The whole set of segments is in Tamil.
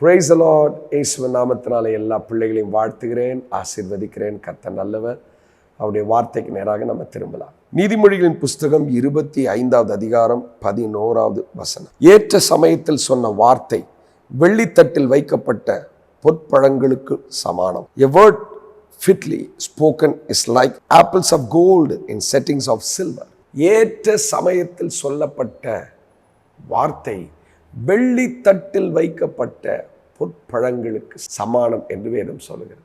பிரைஸ் லார்ட் இயேசுவின் நாமத்தினாலே எல்லா பிள்ளைகளையும் வாழ்த்துகிறேன் ஆசீர்வதிக்கிறேன். கத்த நல்லவர். அவருடைய வார்த்தைக்கு நேராக நம்ம திரும்பலாம். நீதிமொழிகளின் புஸ்தகம் இருபத்தி ஐந்தாவது அதிகாரம் பதினோராவது வசனம். ஏற்ற சமயத்தில் சொன்ன வார்த்தை வெள்ளித்தட்டில் வைக்கப்பட்ட பொற்பழங்களுக்கு சமானம். A word fitly spoken is like apples of gold in settings of silver ஏற்ற சமயத்தில் சொல்லப்பட்ட வார்த்தை வெள்ளித்தட்டில் வைக்கப்பட்ட பொற்பழங்களுக்கு சமானம் என்று வேதம் சொல்லுகிறது.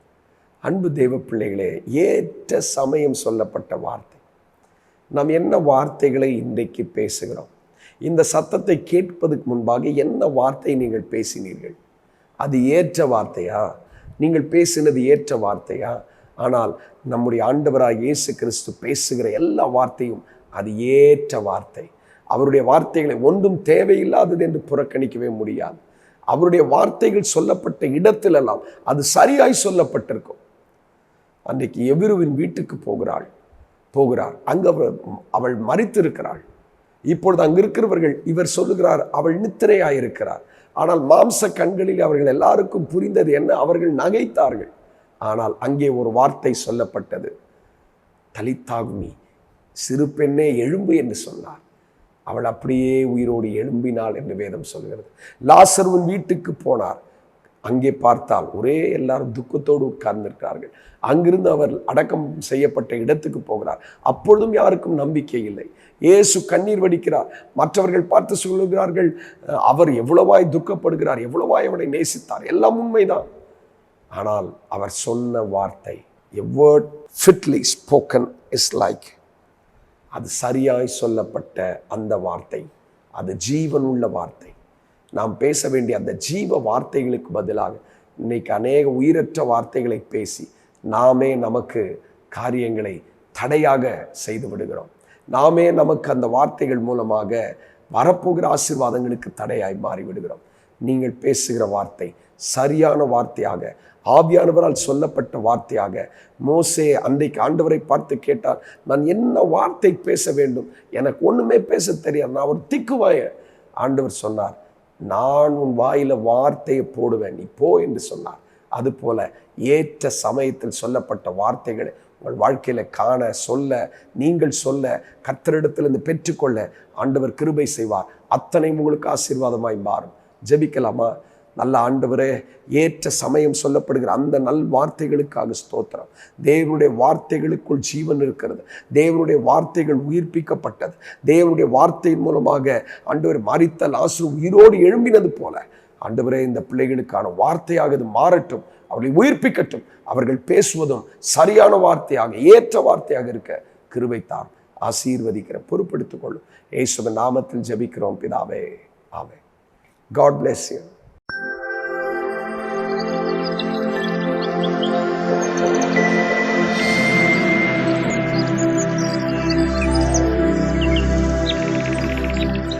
அன்பு தெய்வ பிள்ளைகளே ஏற்ற சமயம் சொல்லப்பட்ட வார்த்தை. நாம் என்ன வார்த்தைகளை இன்றைக்கு பேசுகிறோம்? இந்த சத்தத்தை கேட்பதற்கு முன்பாக என்ன வார்த்தை நீங்கள் பேசினீர்கள்? அது ஏற்ற வார்த்தையா? நீங்கள் பேசினது ஏற்ற வார்த்தையா? ஆனால் நம்முடைய ஆண்டவராக இயேசு கிறிஸ்து பேசுகிற எல்லா வார்த்தையும் அது ஏற்ற வார்த்தை. அவருடைய வார்த்தைகளை ஒன்றும் தேவையில்லாதது என்று புறக்கணிக்கவே முடியாது. அவருடைய வார்த்தைகள் சொல்லப்பட்ட இடத்திலெல்லாம் அது சரியாய் சொல்லப்பட்டிருக்கும். அன்றைக்கு எவிருவின் வீட்டுக்கு போகிறாள் போகிறார். அங்கு அவள் அவள் மறித்திருக்கிறாள் இப்பொழுது அங்கு இருக்கிறவர்கள் இவர் சொல்லுகிறார் அவள் நித்திரையாயிருக்கிறார். ஆனால் மாம்ச கண்களில் அவர்கள் எல்லாருக்கும் புரிந்தது என்ன? அவர்கள் நகைத்தார்கள். ஆனால் அங்கே ஒரு வார்த்தை சொல்லப்பட்டது. தலித்தாகுமி சிறு பெண்ணே எழும்பு என்று சொன்னார். அவள் அப்படியே உயிரோடு எழும்பினாள் என்று வேதம் சொல்கிறது. லாசர்வன் வீட்டுக்கு போனார். அங்கே பார்த்தால் ஒரே எல்லாரும் துக்கத்தோடு உட்கார்ந்திருக்கிறார்கள். அங்கிருந்து அவர் அடக்கம் செய்யப்பட்ட இடத்துக்கு போகிறார். அப்பொழுதும் யாருக்கும் நம்பிக்கை இல்லை. இயேசு கண்ணீர் வடிக்கிறார். மற்றவர்கள் பார்த்து சொல்லுகிறார்கள் அவர் எவ்வளவாய் துக்கப்படுகிறார் எவ்வளவாய் அவனை நேசித்தார்? எல்லாம் உண்மைதான். ஆனால் அவர் சொன்ன வார்த்தை a fitly spoken is like அது சரியாய் சொல்லப்பட்ட அந்த வார்த்தை. அது ஜீவனுள்ள வார்த்தை. நாம் பேச வேண்டிய அந்த ஜீவ வார்த்தைகளுக்கு பதிலாக இன்னைக்கு அநேக உயிரற்ற வார்த்தைகளை பேசி நாமே நமக்கு காரியங்களை தடையாக செய்து விடுகிறோம். நாமே நமக்கு அந்த வார்த்தைகள் மூலமாக வரப்போகிற ஆசீர்வாதங்களுக்கு தடையாய் மாறிவிடுகிறோம். நீங்கள் பேசுகிற வார்த்தை சரியான வார்த்தையாக ஆவியானவரால் சொல்லப்பட்ட வார்த்தையாக மோசே அன்றைக்கு ஆண்டவரை பார்த்து கேட்டார் நான் என்ன வார்த்தை பேச வேண்டும்? எனக்கு ஒன்றுமே பேச தெரியாது. நான் ஒரு திக்குவாய. ஆண்டவர் சொன்னார் நான் உன் வாயில வார்த்தையை போடுவேன். நீ போ என்று சொன்னார். அதுபோல ஏற்ற சமயத்தில் சொல்லப்பட்ட வார்த்தைகளை உங்கள் வாழ்க்கையில காண சொல்ல நீங்கள் சொல்ல கத்தரிடத்திலிருந்து பெற்றுக்கொள்ள ஆண்டவர் கிருபை செய்வார். அத்தனை உங்களுக்கு ஆசீர்வாதமாய் மாறும். ஜெபிக்கலாமா? நல்ல ஆண்டவரே ஏற்ற சமயம் சொல்லப்படுகிற அந்த நல் வார்த்தைகளுக்காக ஸ்தோத்திரம். தேவனுடைய வார்த்தைகளுக்குள் ஜீவன் இருக்கிறது. தேவனுடைய வார்த்தைகள் உயிர்ப்பிக்கப்பட்டது. தேவனுடைய வார்த்தையின் மூலமாக ஆண்டவர் மறித்த லாசு உயிரோடு எழும்பினது போல ஆண்டவரே இந்த பிள்ளைகளுக்கான வார்த்தையாக இது மாறட்டும் அவர்களை உயிர்ப்பிக்கட்டும். அவர்கள் பேசுவதும் சரியான வார்த்தையாக ஏற்ற வார்த்தையாக இருக்க கிருபைத்தார் ஆசீர்வதிக்கிற பொறுப்படுத்திக் கொள்ளும் ஏசுவ நாமத்தில் ஜெபிக்கிறோம் பிதாவே. ஆமே காட் பிளெஸ் யூ